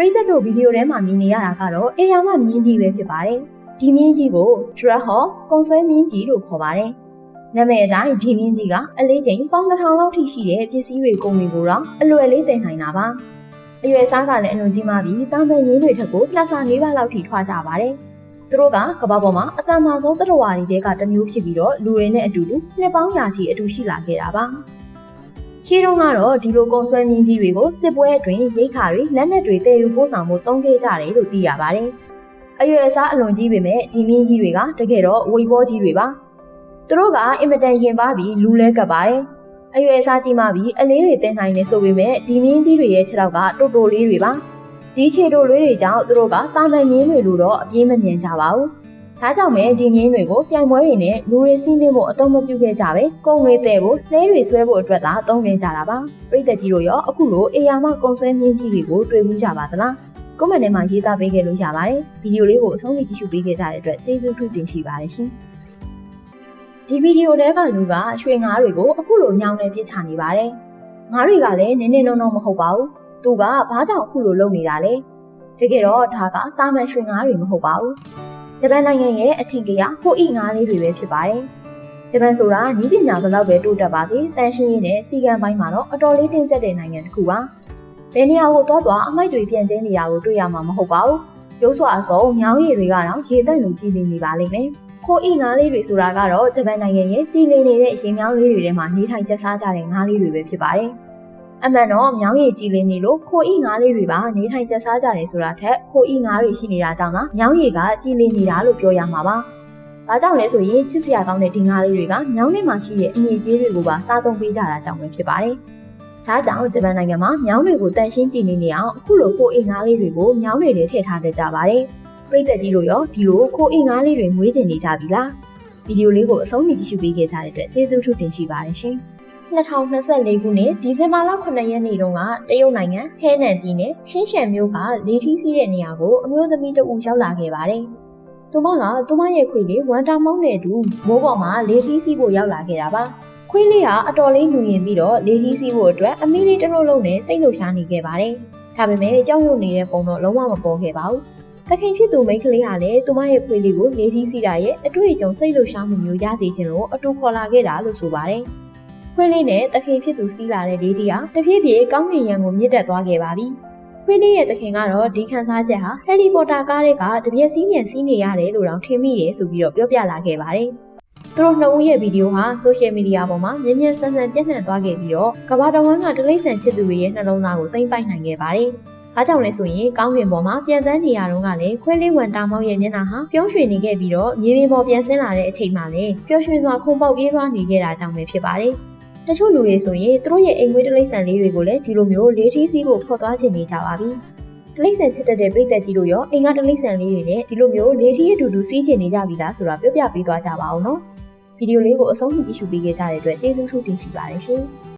ပရိသတ်တို့ဗီဒီယိုထဲမှာမြင်နေရတာကတော့အေယာမမြင်းကြီးပဲဖြစ်ပါတယ်။ဒီမြင်းကြီးကို Drag Hall ကွန်ဆွဲမြင်းကြီးလို့ခေါ်ပါတယ်။နာမည်အတိုင်းဒီမြင်းကြီးကအလေးချိန်ပေါင်းတစ်ထောင်လောက်ထိရှိတဲ့ပစ္စည်းတွေကုန်တွေကိုတော့အလွယ်လေးတင်နိုင်တာပါ။အရွယ်စားကလည်းအလွန်ကြီးမားပြီးတာမန်မြင်းတွေထက်ကိုလှဆာနေပါလောက်ထိထွားကြပါတယ်။သူတို့ကကမ္ဘာပေါ်မှာအတန်မာဆုံးတရဝါတွေတဲကတစ်မျိုးဖြစ်ပြီးတော့လူတွေနဲ့အတူတူနှစ်ပေါင်းရာချီအတူရှိလာခဲ့တာပါ။ ရှေးတုန်းကတော့ဒီလိုကုံဆွဲမြင်းကြီးတွေကိုစစ်ပွဲအတွင်းရိတ်ခါတွေလက်နက်တွေတည်ယူပို့ဆောင်ဖို့သုံးခဲ့ကြတယ်လို့သိရပါတယ်။အရွယ်အစားအလွန်ကြီးပေမဲ့ဒီမြင်းကြီးတွေကတကယ်တော့ဝေဘောကြီးတွေပါ။သူတို့ကအင်မတန်ရင်ပါပြီးလူလဲကပ်ပါတယ်။အရွယ်အစားကြီးမှပြီးအလေးတွေတင်နိုင်နေဆိုပေမဲ့ဒီမြင်းကြီးတွေရဲ့ခြေထောက်ကတိုတိုလေးတွေပါ။ဒီခြေတိုလေးတွေကြောင့်သူတို့ကတာမန်မြင်းတွေလိုတော့အပြေးမမြင်ကြပါဘူး။ ဒါကြောင့်ပဲဒီမြင်းတွေကိုပြိုင်ပွဲတွေနဲ့လူတွေစီးနှင်းဖို့အတော့မပြုခဲ့ကြပဲကုံတွေတဲ့ဖို့လဲတွေဆွဲဖို့အတွက်သာသုံးနေကြတာပါပြည်သက်ကြီးတို့ရောအခုလိုအေယာမကုံဆွဲမြင်းကြီးတွေကိုတွေ့မှုကြပါသလားကွန်မန့်ထဲမှာရေးသားပေးခဲ့လို့ရပါတယ်ဗီဒီယိုလေးကိုအဆုံးထိကြည့်ရှုပေးခဲ့ကြတဲ့အတွက်ကျေးဇူးထူးတင်ရှိပါတယ်ရှင်ဒီဗီဒီယိုထဲကလူကရွှေငါးတွေကိုအခုလိုညောင်းနေပြစ်ချနေပါတယ်ငါးတွေကလည်းနင်းနေလုံးလုံးမဟုတ်ပါဘူးသူကဘာကြောင့်အခုလိုလုပ်နေတာလဲတကယ်တော့ဒါကတာမန်ရွှေငါးတွေမဟုတ်ပါဘူး ဂျပန်နိုင်ငံရဲ့အထင်ကရဟိုအီငါးလေးတွေပဲဖြစ်ပါတယ်ဂျပန်ဆိုတာနီးပညာဘယ်လောက်ပဲတိုးတက်ပါစေတန်ရှင်းရင်းနဲ့စီကံပိုင်းမှာတော့အတော်လေးတင်းကျပ်တဲ့နိုင်ငံတစ်ခုပါဘယ်နေရာကိုသွားသွားအမိုက်တွေပြန်ကျင်းနေတာကိုတွေ့ရမှာမဟုတ်ပါဘူးရုပ်စွာအစုံညောင်းရည်တွေကတော့ရေတက်လူကြည်လင်နေပါလိမ့်မယ်ခိုအီငါးလေးတွေဆိုတာကတော့ဂျပန်နိုင်ငံရဲ့ကြည်လင်နေတဲ့ရေမြောင်းလေးတွေထဲမှာနေထိုင်ကျက်စားကြတဲ့ငါးလေးတွေပဲဖြစ်ပါတယ် အမှန်တော့မြောင်းရည်ကြည်လင်နေလို့ခိုအီငါးလေးတွေပါနေထိုင်ကျက်စားကြတယ်ဆိုတာထက်ခိုအီငါးတွေရှိနေတာကြောင့်သာမြောင်းရည်ကကြည်လင်နေတာလို့ပြောရမှာပါ။ဘာကြောင့်လဲဆိုရင်ချစ်စရာကောင်းတဲ့ဒီငါးလေးတွေကမြောင်းထဲမှာရှိတဲ့အငြိကျေးတွေကိုပါစားသုံးပေးကြတာကြောင့်ပဲဖြစ်ပါတယ်။ဒါကြောင့်ဂျပန်နိုင်ငံမှာမြောင်းတွေကိုတန်ရှင်းကြည့်နေနေအောင်အခုလိုခိုအီငါးလေးတွေကိုမြောင်းတွေထဲထည့်ထားတတ်ကြပါတယ်။ပြည်သက်ကြီးတို့ရောဒီလိုခိုအီငါးလေးတွေမွေးကျင်နေကြပြီလား။ဗီဒီယိုလေးကိုအဆုံးထိကြည့်ရှုပေးခဲ့ကြတဲ့အတွက်ကျေးဇူးထူးတင်ရှိပါတယ်ရှင်။ 2024ခုနှစ်ဒီဇင်ဘာလ9ရက်နေ့တုန်းကတရုတ်နိုင်ငံဟဲနန်ပြည်နယ်ရှင်းရှန်မြို့ကလေထီးစီးတဲ့နေရာကိုအမျိုးသမီးတဦးရောက်လာခဲ့ပါတယ်။သူမကသူမရဲ့ခွေလေးဝန်တာမောင်းတဲ့အတူမိုးပေါ်မှာလေထီးစီးဖို့ရောက်လာခဲ့တာပါ။ခွေးလေးကအတော်လေးညူရင်ပြီးတော့လေထီးစီးဖို့အတွက်အမီလေးတစ်လုံးလုံးနဲ့စိတ်လှုပ်ရှားနေခဲ့ပါတယ်။ဒါပေမဲ့ကြောက်ရွံ့နေတဲ့ပုံတော့လုံးဝမပေါ်ခဲ့ပါဘူး။တခင်ဖြစ်သူမိန်းကလေးဟာလည်းသူမရဲ့ခွေးလေးကိုလေထီးစီးတာရဲ့အတွေ့အကြုံစိတ်လှုပ်ရှားမှုမျိုးရစေခြင်းလို့အတူခေါ်လာခဲ့တာလို့ဆိုပါတယ်။ ခွေးလေးနဲ့တခင်ဖြစ်သူစီးလာတဲ့လေးတီဟာတဖြည်းဖြည်းကောင်းကင်ရံကိုမြင့်တက်သွားခဲ့ပါပြီ။ခွေးလေးရဲ့တခင်ကတော့ဒီခန်းစားချက်ဟာဟယ်လီပိုတာကားတွေကတပြက်စီးမြန်စီးနေရတယ်လို့တောင်ထင်မိတယ်ဆိုပြီးတော့ပြောပြလာခဲ့ပါတယ်။သူတို့နှစ်ဦးရဲ့ဗီဒီယိုဟာဆိုရှယ်မီဒီယာပေါ်မှာမြင်းမြန်းဆန်းဆန်းပြန့်နှံ့သွားခဲ့ပြီးတော့ကမ္ဘာတော်ဝန်ကတလိမ့်ဆန်ချစ်သူတွေရဲ့နှလုံးသားကိုသိမ့်ပိုက်နိုင်ခဲ့ပါတယ်။အားကြောင့်လဲဆိုရင်ကောင်းကင်ပေါ်မှာပြန်တန်းနေရတော့ကလည်းခွေးလေးဝန်တာမောက်ရဲ့မျက်နှာဟာပြုံးရွှင်နေခဲ့ပြီးတော့မြေပြင်ပေါ်ပြန်ဆင်းလာတဲ့အချိန်မှလည်းပျော်ရွှင်စွာခုန်ပေါက်ပြေးလွှားနေခဲ့တာကြောင့်ပဲဖြစ်ပါတယ်။ တချို့လူတွေဆိုရင်သူတို့ရဲ့အိမ်မွေးတလိမ့်ဆန်လေးတွေကိုလည်းဒီလိုမျိုးလေးထီးစီးဖို့ခေါ်သွားချင်နေကြပါပြီ။တလိမ့်ဆန်ချစ်တတ်တဲ့ပြည်သက်ကြီးတို့ရောအိမ်ကတလိမ့်ဆန်လေးတွေနဲ့ဒီလိုမျိုးလေးထီးအတူတူစီးချင်နေကြပြီလားဆိုတာပြောပြပေးသွားကြပါအောင်နော်။ဗီဒီယိုလေးကိုအဆုံးထိကြည့်ရှုပေးခဲ့ကြတဲ့အတွက်ကျေးဇူးထူးတင်ရှိပါတယ်ရှင်။